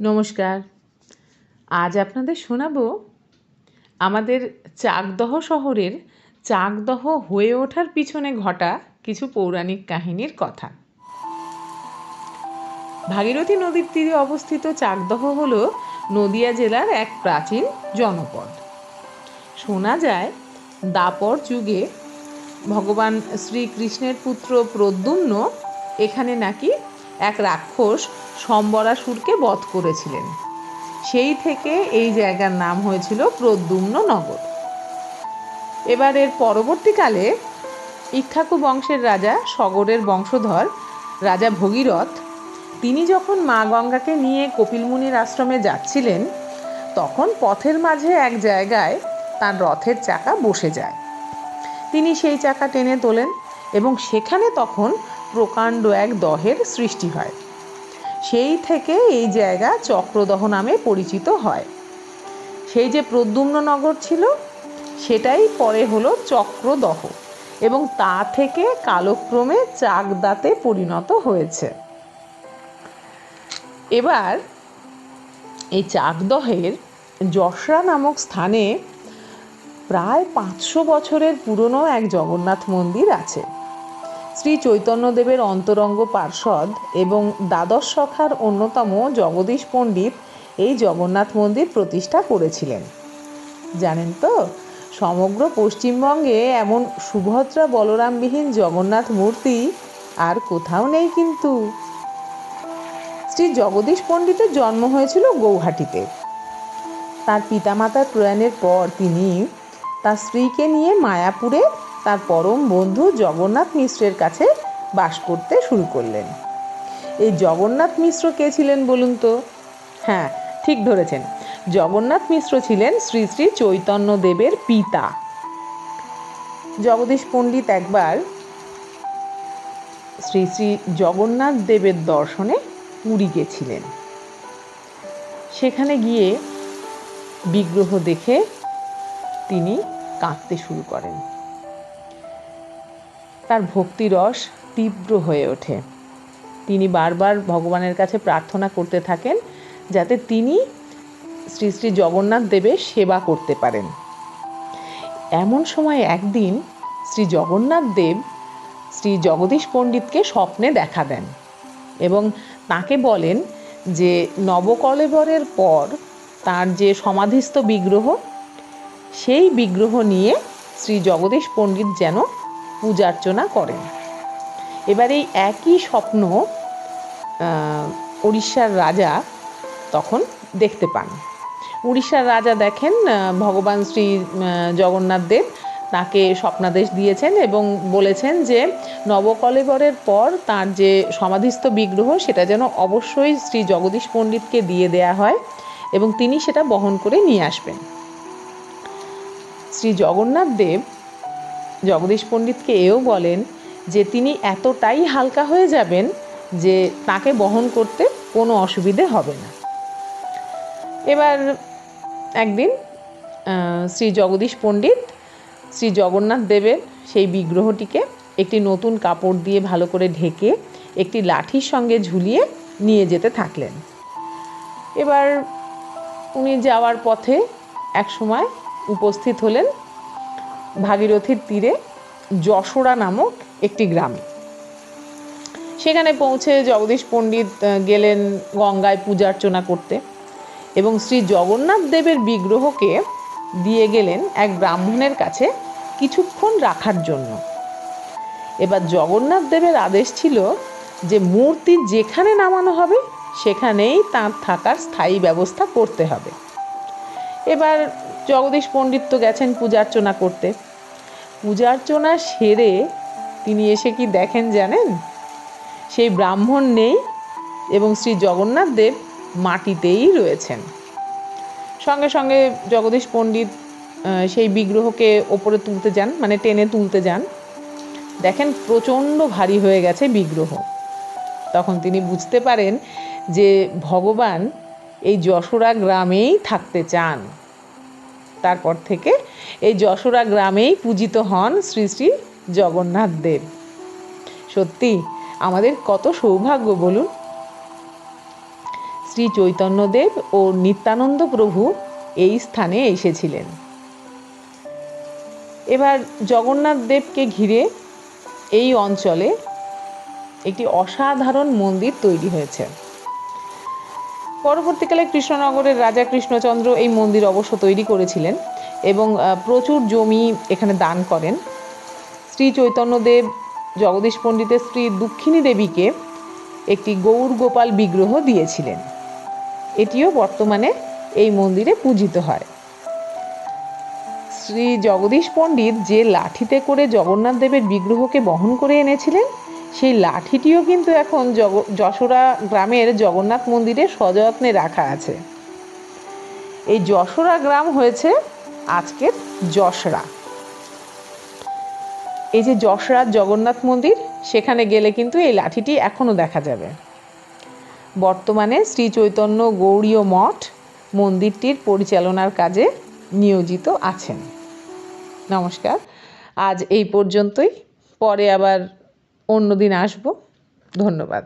নমস্কার। আজ আপনাদের শোনাবো আমাদের চাকদহ শহরের চাকদহ হয়ে ওঠার পিছনে ঘটা কিছু পৌরাণিক কাহিনীর কথা। ভাগীরথী নদীর তীরে অবস্থিত চাকদহ হল নদিয়া জেলার এক প্রাচীন জনপদ। শোনা যায়, দাপর যুগে ভগবান শ্রীকৃষ্ণের পুত্র প্রদ্যুম্ন এখানে নাকি এক রাক্ষস সম্বরাসুরকে বধ করেছিলেন। সেই থেকে এই জায়গার নাম হয়েছিল প্রদ্যুম্ন নগর। এবার এর পরবর্তীকালে ইক্ষাকু বংশের রাজা সগরের বংশধর রাজা ভগীরথ, তিনি যখন মা গঙ্গাকে নিয়ে কপিলমুনির আশ্রমে যাচ্ছিলেন, তখন পথের মাঝে এক জায়গায় তার রথের চাকা বসে যায়। তিনি সেই চাকা টেনে তোলেন এবং সেখানে তখন প্রকাণ্ড এক দহের সৃষ্টি হয়। সেই থেকে এই জায়গা চক্রদহ নামে পরিচিত হয়। সেই যে প্রদ্যুম্ননগর ছিল, সেটাই পরে হলো চক্রদহ এবং তা থেকে কালক্রমে চাকদাতে পরিণত হয়েছে। এবার এই চাকদহের যশরা নামক স্থানে প্রায় পাঁচশো বছরের পুরনো এক জগন্নাথ মন্দির আছে। শ্রী চৈতন্যদেবের অন্তরঙ্গ পার্ষদ এবং দ্বাদশ সখার অন্যতম জগদীশ পণ্ডিত এই জগন্নাথ মন্দির প্রতিষ্ঠা করেছিলেন। জানেন তো, সমগ্র পশ্চিমবঙ্গে এমন সুভদ্রা বলরামবিহীন জগন্নাথ মূর্তি আর কোথাও নেই কিন্তু। শ্রী জগদীশ পণ্ডিতের জন্ম হয়েছিল গৌহাটিতে। তার পিতামাতার প্রয়াণের পর তিনি তার স্ত্রীকে নিয়ে মায়াপুরে তার পরম বন্ধু জগন্নাথ মিশ্রের কাছে বাস করতে শুরু করলেন। এই জগন্নাথ মিশ্র কে ছিলেন বলুন তো? হ্যাঁ ঠিক ধরেছেন। জগন্নাথ মিশ্র ছিলেন শ্রী শ্রী চৈতন্য দেবের পিতা। জগদীশ পণ্ডিত একবার শ্রী শ্রী জগন্নাথ দেবের দর্শনে পুরী গেছিলেন। সেখানে গিয়ে বিগ্রহ দেখে তিনি কাঁদতে শুরু করেন। তার ভক্তিরস তীব্র হয়ে ওঠে। তিনি বারবার ভগবানের কাছে প্রার্থনা করতে থাকেন, যাতে তিনি শ্রী শ্রী জগন্নাথ দেবের সেবা করতে পারেন। এমন সময় একদিন শ্রী জগন্নাথ দেব শ্রী জগদীশ পণ্ডিতকে স্বপ্নে দেখা দেন এবং তাকে বলেন যে, নবকলেবরের পর তার যে সমাধিস্থ বিগ্রহ, সেই বিগ্রহ নিয়ে শ্রী জগদীশ পণ্ডিত যেন পূজার্চনা করেন। এবার এই একই স্বপ্ন উড়িষ্যার রাজা তখন দেখতে পান। উড়িষ্যার রাজা দেখেন ভগবান শ্রী জগন্নাথ দেব তাকে স্বপ্নাদেশ দিয়েছেন এবং বলেছেন যে নবকলেবরের পর তার যে সমাধিস্থ বিগ্রহ সেটা যেন অবশ্যই শ্রী জগদীশ পণ্ডিতকে দিয়ে দেয়া হয় এবং তিনি সেটা বহন করে নিয়ে আসবেন। শ্রী জগন্নাথ দেব জগদীশ পণ্ডিতকে এও বলেন যে তিনি এতটাই হালকা হয়ে যাবেন যে তাকে বহন করতে কোনো অসুবিধে হবে না। এবার একদিন শ্রী জগদীশ পণ্ডিত শ্রী জগন্নাথ দেবের সেই বিগ্রহটিকে একটি নতুন কাপড় দিয়ে ভালো করে ঢেকে একটি লাঠির সঙ্গে ঝুলিয়ে নিয়ে যেতে থাকলেন। এবার উনি যাওয়ার পথে এক সময় উপস্থিত হলেন ভাগীরথীর তীরে যশোরা নামক একটি গ্রামে। সেখানে পৌঁছে জগদীশ পণ্ডিত গেলেন গঙ্গায় পূজার্চনা করতে এবং শ্রী জগন্নাথ দেবের বিগ্রহকে দিয়ে গেলেন এক ব্রাহ্মণের কাছে কিছুক্ষণ রাখার জন্য। এবার জগন্নাথ দেবের আদেশ ছিল যে মূর্তি যেখানে নামানো হবে, সেখানেই তাঁর থাকার স্থায়ী ব্যবস্থা করতে হবে। এবার জগদীশ পণ্ডিত তো গেছেন পূজার্চনা করতে। পূজার্চনা সেরে তিনি এসে কি দেখেন জানেন? সেই ব্রাহ্মণ নেই এবং শ্রী জগন্নাথ দেব মাটিতেই রয়েছেন। সঙ্গে সঙ্গে জগদীশ পণ্ডিত সেই বিগ্রহকে ওপরে তুলতে যান মানে টেনে তুলতে যান। দেখেন প্রচণ্ড ভারী হয়ে গেছে বিগ্রহ। তখন তিনি বুঝতে পারেন যে ভগবান এই যশোরা গ্রামেই থাকতে চান। তারপর থেকে এই যশোরা গ্রামেই পূজিত হন শ্রী শ্রী জগন্নাথ দেব। সত্যি, আমাদের কত সৌভাগ্য, বলুন। শ্রী চৈতন্যদেব ও নিত্যানন্দ প্রভু এই স্থানে এসেছিলেন। এবার জগন্নাথ দেবকে ঘিরে এই অঞ্চলে একটি অসাধারণ মন্দির তৈরি হয়েছে। পরবর্তীকালে কৃষ্ণনগরের রাজা কৃষ্ণচন্দ্র এই মন্দির অবশ্য তৈরি করেছিলেন এবং প্রচুর জমি এখানে দান করেন। শ্রী চৈতন্যদেব, জগদীশ পণ্ডিতের স্ত্রী দুঃখিনী দেবীকে একটি গৌর গোপাল বিগ্রহ দিয়েছিলেন। এটিও বর্তমানে এই মন্দিরে পূজিত হয়। শ্রী জগদীশ পণ্ডিত যে লাঠিতে করে জগন্নাথ দেবের বিগ্রহকে বহন করে এনেছিলেন সেই লাঠিটিও কিন্তু এখন জগ, যশোরা গ্রামের জগন্নাথ মন্দিরে সযত্নে রাখা আছে। এই যশোরা গ্রাম হয়েছে আজকের যশরা। এই যে যশরাজ জগন্নাথ মন্দির, সেখানে গেলে কিন্তু এই লাঠিটি এখনও দেখা যাবে। বর্তমানে শ্রী চৈতন্য গৌড়ীয় মঠ মন্দিরটির পরিচালনার কাজে নিয়োজিত আছেন। নমস্কার, আজ এই পর্যন্তই। পরে আবার অন্য দিন আসব। ধন্যবাদ।